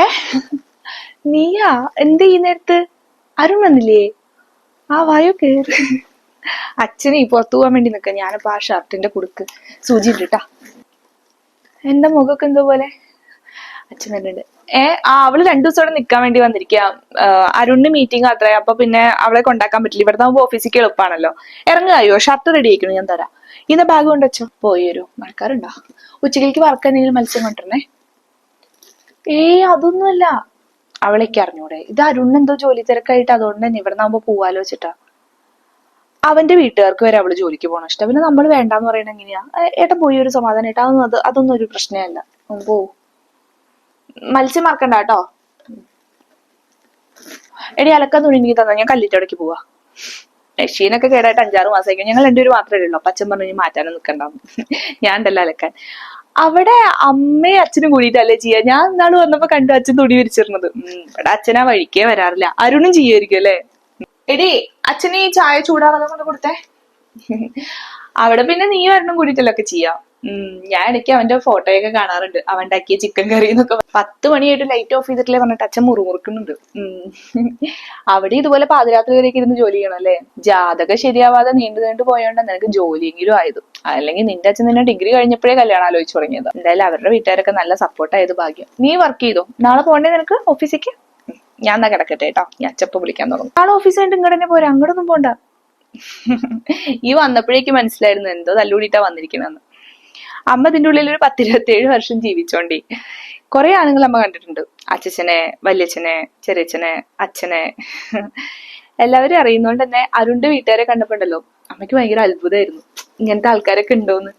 ഏ? നീയാ? എന്ത് ഈ അരുൺ വന്നില്ലേ? ആ വായോ കേറി. അച്ഛനെ പുറത്തു പോകാൻ വേണ്ടി നിക്ക. ഞാനിപ്പോ ആ ഷർട്ടിന്റെ കുടുക്ക്. സൂചി ഇട്ടിട്ടാ എന്റെ മുഖമൊക്കെ എന്തോ പോലെ? അച്ഛൻ വരുന്നുണ്ട് ഏ ആ അവൾ രണ്ടു ദിവസം അവിടെ നിക്കാൻ വേണ്ടി വന്നിരിക്കുക അരുണിന് മീറ്റിംഗ് അത്രേ. അപ്പൊ പിന്നെ അവളെ കൊണ്ടാക്കാൻ പറ്റില്ല. ഇവിടെ നമുക്ക് ഓഫീസിലേക്ക് എളുപ്പമാണല്ലോ ഇറങ്ങുകയോ ഷർട്ട് റെഡി ആയിക്കണു ഞാൻ തരാം. ഇന്ന ബാഗ് കൊണ്ടുവച്ചോ പോയി വരൂ. മഴക്കാറുണ്ടോ? ഉച്ചയ്ക്ക് വർക്ക് എന്തെങ്കിലും മത്സ്യം കൊണ്ടുവരണേ? ഏയ് അതൊന്നുമല്ല. അവളേക്ക് അറിഞ്ഞൂടെ? ഇത് അരുൺ എന്തോ ജോലി തിരക്കായിട്ട് അതുകൊണ്ട് തന്നെ ഇവിടെ നിന്നാകുമ്പോ പോവാലോ വെച്ചിട്ടാ. അവന്റെ വീട്ടുകാർക്ക് വരെ അവൾ ജോലിക്ക് പോകണം ഇഷ്ടം. പിന്നെ നമ്മൾ വേണ്ടാന്ന് പറയണ എങ്ങനെയാ? ഏ, ഏട്ടൻ പോയി ഒരു സമാധാനം ഏട്ടാ അതൊന്നും അത് അതൊന്നും ഒരു പ്രശ്നമല്ല. പോ. മത്സ്യം മറക്കണ്ട കേട്ടോ. എടി അലക്കാൻ തുണി എനിക്ക് തന്നെ. ഞാൻ കല്ലിറ്റടക്ക് പോവാ. മെഷീനൊക്കെ കേടായിട്ട് അഞ്ചാറ് മാസമായി ഞങ്ങൾ രണ്ടുപേരും മാത്രമേ ഉള്ളൂ. അപ്പൊ പറഞ്ഞു "ഇനി മാറ്റാനും നിൽക്കണ്ടാവും ഞാൻ ഉണ്ടല്ലോ അലക്കാൻ. അവിടെ അമ്മയും അച്ഛനും കൂടിയിട്ടല്ലേ ചെയ്യാ? ഞാൻ ഇന്നാൾ വന്നപ്പോ കണ്ടു അച്ഛൻ തുണി വിരിച്ചിരുന്നത്. ഇവിടെ അച്ഛനാ വഴിക്കേ വരാറില്ല. അരുണും ചെയ്യുമായിരിക്കും അല്ലേ? എടി അച്ഛന് ഈ ചായ ചൂടാറാതെ കൊടുത്തേ. അവിടെ പിന്നെ നീ വരണം കൂടിയിട്ടല്ലൊക്കെ ചെയ്യാം? ഞാൻ ഇടയ്ക്ക് അവന്റെ ഫോട്ടോയൊക്കെ കാണാറുണ്ട്. അവൻ ഉണ്ടാക്കിയ ചിക്കൻ കറി എന്നൊക്കെ പത്ത് മണിയായിട്ട് ലൈറ്റ് ഓഫ് ചെയ്തിട്ടില്ലേ പറഞ്ഞിട്ട് അച്ഛൻ മുറുമുറുക്കുന്നുണ്ട്. അവിടെ ഇതുപോലെ പാതിരാത്രി വരെയൊക്കെ ഇരുന്ന് ജോലി ചെയ്യണം അല്ലേ? ജാതകം ശരിയാവാതെ നീണ്ടു നീണ്ടു പോയോണ്ട് നിനക്ക് ജോലിയെങ്കിലും ആയത്. അല്ലെങ്കിൽ നിന്റെ അച്ഛൻ നിന്നെ ഡിഗ്രി കഴിഞ്ഞപ്പോഴേ കല്യാണം ആലോചിച്ച് തുടങ്ങിയത്. എന്തായാലും അവരുടെ വീട്ടുകാരൊക്കെ നല്ല സപ്പോർട്ട് ആയത് ഭാഗ്യം. നീ വർക്ക് ചെയ്തോ? നാളെ പോകണ്ടേ നിനക്ക് ഓഫീസിലേക്ക് ഞാൻ എന്നാ കിടക്കട്ടെ കേട്ടോ ഞാൻ അച്ചപ്പ വിളിക്കാൻ തുടങ്ങും. നാളെ ഓഫീസ് കഴിഞ്ഞിട്ട് ഇങ്ങോട്ട് തന്നെ പോരാ. അങ്ങോട്ടൊന്നും പോണ്ട. ഈ വന്നപ്പോഴേക്ക് മനസ്സിലായിരുന്നു എന്തോ തല്ലുകൂടിയിട്ടാ വന്നിരിക്കണെന്ന്. അമ്മ ഇതിന്റെ ഉള്ളിൽ ഒരു പത്തിരുപത്തേഴ് വർഷം ജീവിച്ചോണ്ടി. കുറെ ആണുങ്ങൾ അമ്മ കണ്ടിട്ടുണ്ട്. അച്ഛച്ചനെ വല്യച്ഛനെ ചെറിയച്ഛനെ അച്ഛനെ. എല്ലാവരും അറിയുന്നോണ്ട് തന്നെ അരുണിന്റെ വീട്ടുകാരെ കണ്ടപ്പോണ്ടല്ലോ അമ്മയ്ക്ക് ഭയങ്കര അത്ഭുതമായിരുന്നു ഇങ്ങനത്തെ ആൾക്കാരൊക്കെ ഉണ്ടോന്ന്.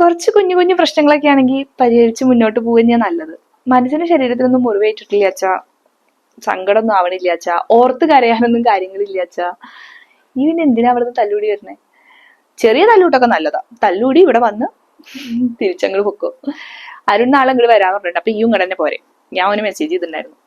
കുറച്ച് കുഞ്ഞു കുഞ്ഞു പ്രശ്നങ്ങളൊക്കെ ആണെങ്കിൽ പരിഹരിച്ച് മുന്നോട്ട് പോവുക നല്ലത്. മനസ്സിന് ശരീരത്തിനൊന്നും മുറിവേറ്റിട്ടില്ല അച്ഛാ. സങ്കടമൊന്നും ആവണില്ല അച്ഛാ. ഓർത്ത് കരയാനൊന്നും കാര്യങ്ങളില്ല അച്ഛാ. പിന്നെ എന്തിനാ അവിടുന്ന് തല്ലൂടി വരുന്നേ? ചെറിയ തല്ലൂട്ടൊക്കെ നല്ലതാ. തല്ലൂടി ഇവിടെ വന്ന് തിരിച്ചങ്ങൾ പൊക്കോ. അരുൺ നാളെ ഇങ്ങോട്ട് വരാന്ന് പറഞ്ഞിട്ടുണ്ട്. അപ്പൊ ഈ ഇങ്ങടന്നെ പോരെ. ഞാൻ അവന് മെസ്സേജ് ചെയ്തിട്ടുണ്ടായിരുന്നു.